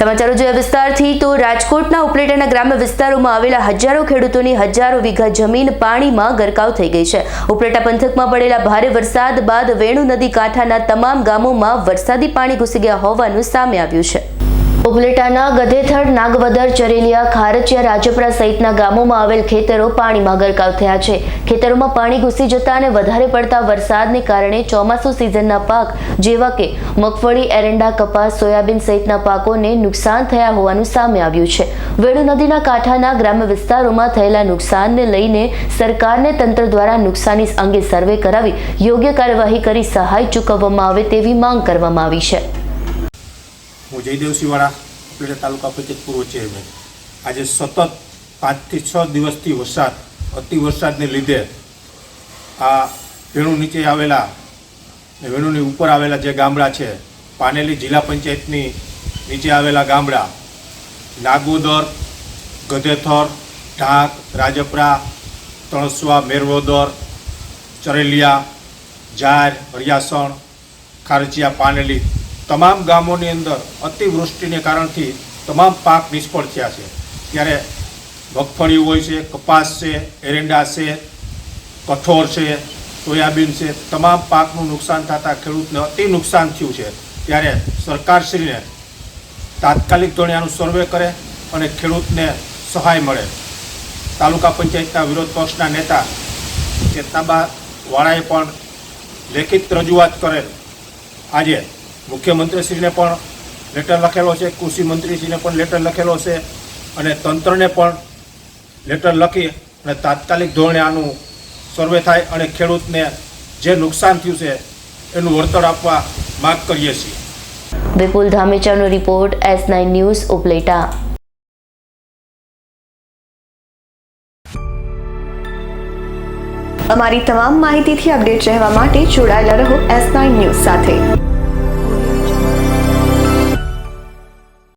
સમાચારો જોયા વિસ્તારથી તો રાજકોટના ઉપલેટાના ગ્રામ્ય વિસ્તારોમાં આવેલા હજારો ખેડૂતોની હજારો વીઘા જમીન પાણીમાં ગરકાવ થઈ ગઈ છે. ઉપલેટા પંથકમાં પડેલા ભારે વરસાદ બાદ વેણુ નદી કાંઠાના તમામ ગામોમાં વરસાદી પાણી ઘૂસી ગયા હોવાનું સામે આવ્યું છે. ઉપલેટાના ગધેથડ નાગવદર, ચરેલિયા, ખારચિયા રાજપરા સહિતના ગામોમાં આવેલ ખેતરો પાણીમાં ગરકાવ થયા છે. ખેતરોમાં પાણી ઘૂસી જતા અને વધારે પડતા વરસાદને કારણે ચોમાસુ સિઝનના પાક જેવા કે મગફળી, એરંડા, કપાસ, સોયાબીન સહિતના પાકોને નુકસાન થયા હોવાનું સામે આવ્યું છે. વેણુ નદીના કાંઠાના ગ્રામ્ય વિસ્તારોમાં થયેલા નુકસાનને લઈને સરકારને તંત્ર દ્વારા નુકસાની અંગે સર્વે કરાવી યોગ્ય કાર્યવાહી કરી સહાય ચૂકવવામાં આવે તેવી માંગ કરવામાં આવી છે. હું જયદેવ સિવાળા ઉપલેટા તાલુકા પંચાયત પૂર્વ ચેરમેન આજે સતત પાંચથી છ દિવસથી વરસાદ, અતિ વરસાદને લીધે આ વેણુ નીચે આવેલા વેણુની ઉપર આવેલા જે ગામડા છે, પાનેલી જિલ્લા પંચાયતની નીચે આવેલા ગામડા, નાગોદર, ગધેથર, ઢાક, રાજપરા, તણસવા, મેરવોદર, ચરેલિયા, જાર, હરિયાસણ ખારચિયા પાનેલી તમામ ગામોની અંદર અતિવૃષ્ટિને કારણથી તમામ પાક નિષ્ફળ થયા છે. ત્યારે મગફળી હોય છે, કપાસ છે, એરંડા છે, કઠોળ છે, સોયાબીન છે, તમામ પાકનું નુકસાન થતાં ખેડૂતને અતિ નુકસાન થયું છે. ત્યારે સરકારશ્રીને તાત્કાલિક ધોરણે આનું સર્વે કરે અને ખેડૂતને સહાય મળે. તાલુકા પંચાયતના વિરોધ પક્ષના નેતા ચેતનાબા વાળાએ પણ લેખિત રજૂઆત કરેલ. આજે મુખ્યમંત્રીશ્રીને પણ લેટર લખેલો છે કૃષિ મંત્રીશ્રીને પણ લેટર લખેલો છે અને તંત્રને પણ લેટર લખી અને તાત્કાલિક ધોરણે આનું સર્વે થાય અને ખેડૂતને જે નુકસાન થયું છે એનું વળતર આપવા માગ કરીએ છીએ. Vipul ધામેચાનો report S nine news Upleta. અમારી તમામ માહિતીથી અપડેટ રહેવા માટે જોડાયેલા રહો એસ નાઇન ન્યૂઝ સાથે.